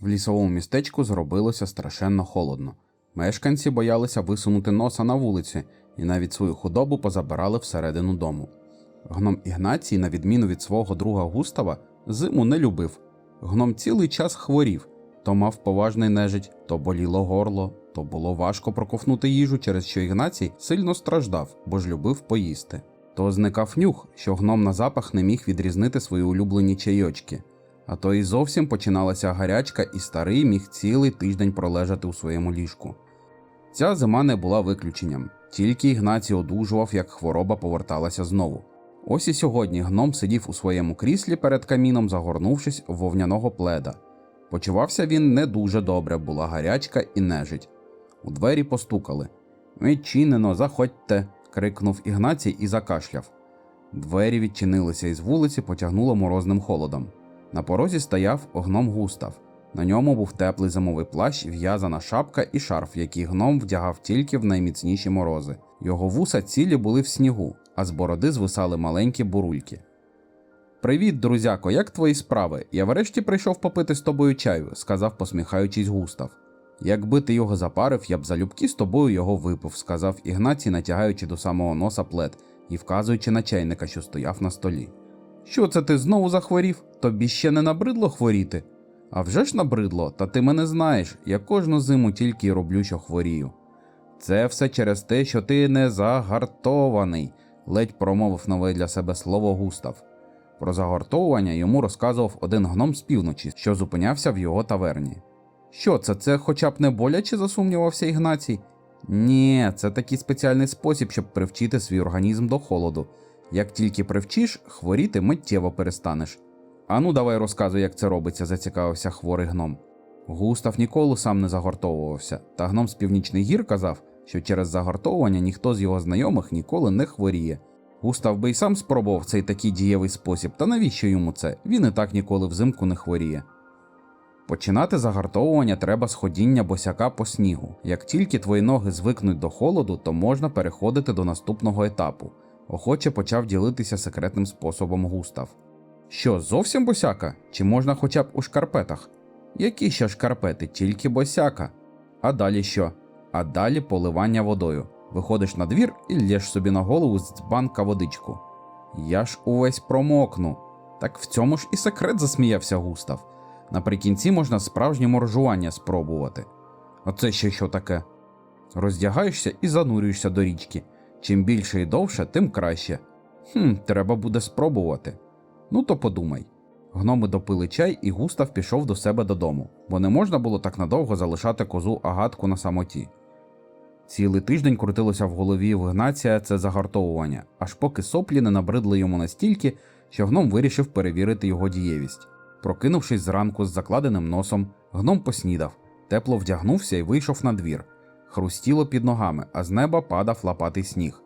В лісовому містечку зробилося страшенно холодно. Мешканці боялися висунути носа на вулиці і навіть свою худобу позабирали всередину дому. Гном Ігнацій, на відміну від свого друга Густава, зиму не любив. Гном цілий час хворів, то мав поважний нежить, то боліло горло, то було важко проковтнути їжу, через що Ігнацій сильно страждав, бо ж любив поїсти. То зникав нюх, що гном на запах не міг відрізнити свої улюблені чайочки. А то і зовсім починалася гарячка, і старий міг цілий тиждень пролежати у своєму ліжку. Ця зима не була виключенням, тільки Ігнацій одужував, як хвороба поверталася знову. Ось і сьогодні гном сидів у своєму кріслі перед каміном, загорнувшись в вовняного пледа. Почувався він не дуже добре, була гарячка і нежить. У двері постукали. Відчинено, заходьте. крикнув Ігнацій і закашляв. Двері відчинилися і з вулиці потягнуло морозним холодом. На порозі стояв гном Густав. На ньому був теплий зимовий плащ, в'язана шапка і шарф, який гном вдягав тільки в найміцніші морози. Його вуса цілі були в снігу, а з бороди звисали маленькі бурульки. Привіт, друзяко, як твої справи? Я врешті прийшов попити з тобою чаю, сказав, посміхаючись Густав. Якби ти його запарив, я б залюбки з тобою його випив, сказав Ігнацій, натягаючи до самого носа плед і вказуючи на чайника, що стояв на столі. Що це ти знову захворів? Тобі ще не набридло хворіти? А вже ж набридло, та ти мене знаєш, я кожну зиму тільки роблю, що хворію. Це все через те, що ти не загартований, ледь промовив нове для себе слово Густав. Про загортовування йому розказував один гном з півночі, що зупинявся в його таверні. Що це, це хоча б не боляче, засумнівався Ігнацій. Ні, це такий спеціальний спосіб, щоб привчити свій організм до холоду. Як тільки привчиш, хворіти миттєво перестанеш. Ану, давай розказуй, як це робиться, зацікавився хворий гном. Густав ніколи сам не загортовувався, та гном з північних гір казав, що через загортовування ніхто з його знайомих ніколи не хворіє. Густав би й сам спробував цей такий дієвий спосіб, та навіщо йому це? Він і так ніколи взимку не хворіє. Починати загартовування треба з ходіння босяка по снігу. Як тільки твої ноги звикнуть до холоду, то можна переходити до наступного етапу. Охоче почав ділитися секретним способом Густав. Що, зовсім босяка? Чи можна хоча б у шкарпетах? Які ще шкарпети, тільки босяка. А далі що? А далі поливання водою. Виходиш на двір і лєш собі на голову з банка водичку. Я ж увесь промокну. Так в цьому ж і секрет засміявся Густав. Наприкінці можна справжнє моржування спробувати. А це ще що таке? Роздягаєшся і занурюєшся до річки. Чим більше і довше, тим краще. Хм, треба буде спробувати. Ну то подумай. Гноми допили чай, і Густав пішов до себе додому, бо не можна було так надовго залишати козу агатку на самоті. Цілий тиждень крутилося в голові Ігнація це загартовування, аж поки соплі не набридли йому настільки, що гном вирішив перевірити його дієвість. Прокинувшись зранку з закладеним носом, гном поснідав, тепло вдягнувся і вийшов на двір. Хрустіло під ногами, а з неба падав лопатий сніг.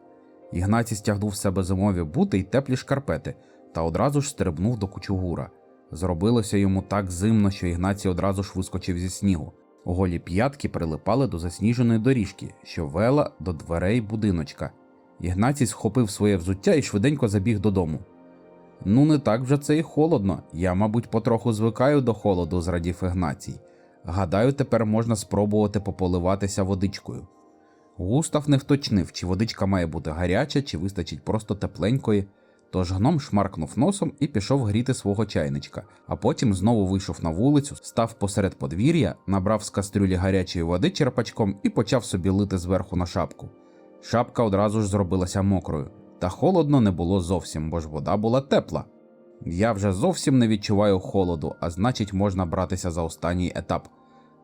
Ігнацій стягнув з себе зимові бути й теплі шкарпети та одразу ж стрибнув до кучугура. Зробилося йому так зимно, що Ігнацій одразу ж вискочив зі снігу. Голі п'ятки прилипали до засніженої доріжки, що вела до дверей будиночка. Ігнацій схопив своє взуття і швиденько забіг додому. Ну, не так вже це і холодно. Я, мабуть, потроху звикаю до холоду, зрадів Ігнацій. Гадаю, тепер можна спробувати пополиватися водичкою. Густав не вточнив, чи водичка має бути гаряча, чи вистачить просто тепленької. Тож гном шмаркнув носом і пішов гріти свого чайничка, а потім знову вийшов на вулицю, став посеред подвір'я, набрав з кастрюлі гарячої води черпачком і почав собі лити зверху на шапку. Шапка одразу ж зробилася мокрою, та холодно не було зовсім, бо ж вода була тепла. Я вже зовсім не відчуваю холоду, а значить, можна братися за останній етап.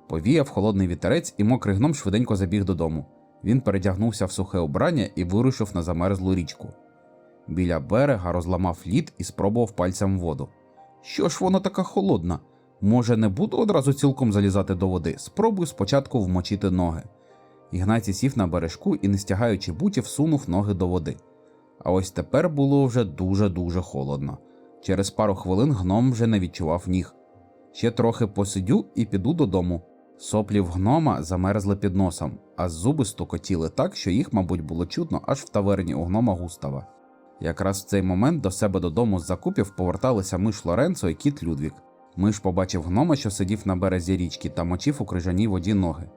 Повіяв холодний вітерець, і мокрий гном швиденько забіг додому. Він передягнувся в сухе убрання і вирушив на замерзлу річку. Біля берега розламав лід і спробував пальцем воду. Що ж вона така холодна? Може, не буду одразу цілком залізати до води, спробую спочатку вмочити ноги. Ігнацій сів на бережку і, не стягаючи бутів, сунув ноги до води. А ось тепер було вже дуже-дуже холодно. Через пару хвилин гном вже не відчував ніг. Ще трохи посидю і піду додому. Соплі в гнома замерзли під носом, а зуби стукотіли так, що їх, мабуть, було чутно аж в таверні у гнома Густава. Якраз в цей момент до себе додому з закупів поверталися миш Лоренцо і кіт Людвік. Миш побачив гнома, що сидів на березі річки та мочив у крижаній воді ноги.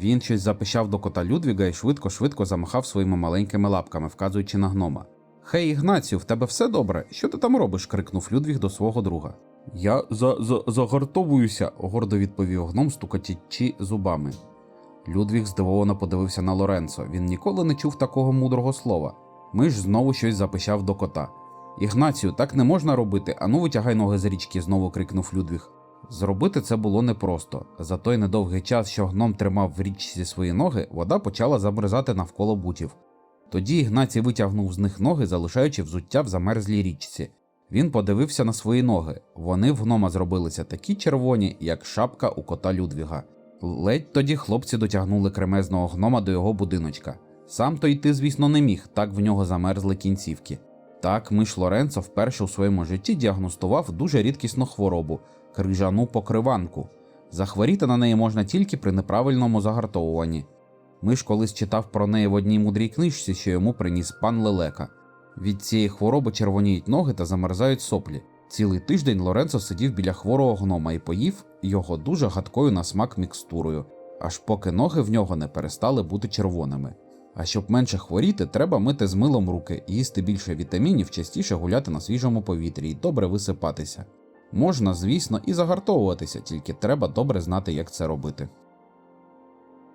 Він щось запищав до кота Людвіга і швидко-швидко замахав своїми маленькими лапками, вказуючи на гнома. Хей, Ігнацію, в тебе все добре? Що ти там робиш? крикнув Людвіг до свого друга. Я за, за, загартовуюся, гордо відповів гном, стукатячи зубами. Людвіг здивовано подивився на Лоренцо. Він ніколи не чув такого мудрого слова. Миш знову щось запищав до кота. Ігнацію, так не можна робити, ану витягай ноги з річки, знову крикнув Людвіг. Зробити це було непросто. За той недовгий час, що гном тримав в річці свої ноги, вода почала замерзати навколо бутів. Тоді Ігнацій витягнув з них ноги, залишаючи взуття в замерзлій річці. Він подивився на свої ноги. Вони в гнома зробилися такі червоні, як шапка у кота Людвіга. Ледь тоді хлопці дотягнули кремезного гнома до його будиночка. Сам то йти, звісно, не міг, так в нього замерзли кінцівки. Так, миш Лоренцо вперше у своєму житті діагностував дуже рідкісну хворобу крижану покриванку. Захворіти на неї можна тільки при неправильному загартовуванні. Миш колись читав про неї в одній мудрій книжці, що йому приніс пан Лелека. Від цієї хвороби червоніють ноги та замерзають соплі. Цілий тиждень Лоренцо сидів біля хворого гнома і поїв його дуже гадкою на смак мікстурою, аж поки ноги в нього не перестали бути червоними. А щоб менше хворіти, треба мити з милом руки, їсти більше вітамінів, частіше гуляти на свіжому повітрі і добре висипатися. Можна, звісно, і загартовуватися, тільки треба добре знати, як це робити.